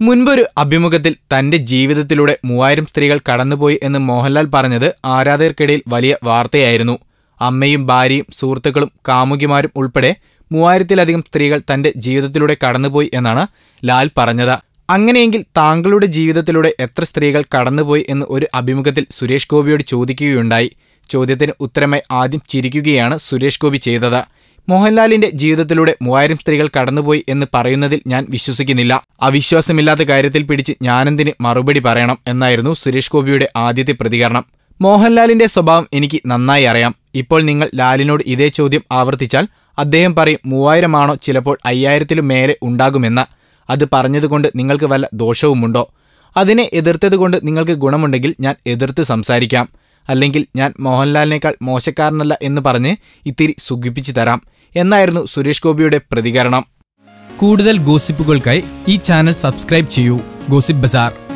മുൻപൊരു അഭിമുഖത്തിൽ തന്റെ ജീവിതത്തിലൂടെ മൂവായിരം സ്ത്രീകൾ കടന്നുപോയി എന്ന് മോഹൻലാൽ പറഞ്ഞത് ആരാധകർക്കിടയിൽ വലിയ വാർത്തയായിരുന്നു. അമ്മയും ഭാര്യയും സുഹൃത്തുക്കളും കാമുകിമാരും ഉൾപ്പെടെ മൂവായിരത്തിലധികം സ്ത്രീകൾ തന്റെ ജീവിതത്തിലൂടെ കടന്നുപോയി എന്നാണ് ലാൽ പറഞ്ഞത്. അങ്ങനെയെങ്കിൽ താങ്കളുടെ ജീവിതത്തിലൂടെ എത്ര സ്ത്രീകൾ കടന്നുപോയി എന്ന് ഒരു അഭിമുഖത്തിൽ സുരേഷ് ഗോപിയോട് ചോദിക്കുകയുണ്ടായി. ചോദ്യത്തിന് ഉത്തരമായി ആദ്യം ചിരിക്കുകയാണ് സുരേഷ് ഗോപി ചെയ്തത്. മോഹൻലാലിന്റെ ജീവിതത്തിലൂടെ മൂവായിരം സ്ത്രീകൾ കടന്നുപോയി എന്ന് പറയുന്നതിൽ ഞാൻ വിശ്വസിക്കുന്നില്ല. അവിശ്വാസമില്ലാത്ത കാര്യത്തിൽ പിടിച്ച് ഞാനെന്തിന് മറുപടി പറയണം എന്നായിരുന്നു സുരേഷ് ഗോപിയുടെ ആദ്യത്തെ പ്രതികരണം. മോഹൻലാലിന്റെ സ്വഭാവം എനിക്ക് നന്നായി അറിയാം. ഇപ്പോൾ നിങ്ങൾ ലാലിനോട് ഇതേ ചോദ്യം ആവർത്തിച്ചാൽ അദ്ദേഹം പറയും മൂവായിരമാണോ ചിലപ്പോൾ അയ്യായിരത്തിലും മേലെ ഉണ്ടാകുമെന്ന്. അത് പറഞ്ഞതുകൊണ്ട് നിങ്ങൾക്ക് വല്ല ദോഷവുമുണ്ടോ? അതിനെ എതിർത്തതുകൊണ്ട് നിങ്ങൾക്ക് ഗുണമുണ്ടെങ്കിൽ ഞാൻ എതിർത്ത് സംസാരിക്കാം. അല്ലെങ്കിൽ ഞാൻ മോഹൻലാലിനേക്കാൾ മോശക്കാരനല്ല എന്ന് പറഞ്ഞ് ഇത്തിരി സുഖിപ്പിച്ചു തരാം. എന്നായിരുന്നു സുരേഷ് ഗോപിയുടെ പ്രതികരണം. കൂടുതൽ ഗോസിപ്പുകൾക്കായി ഈ ചാനൽ സബ്സ്ക്രൈബ് ചെയ്യൂ. Gossip bazaar.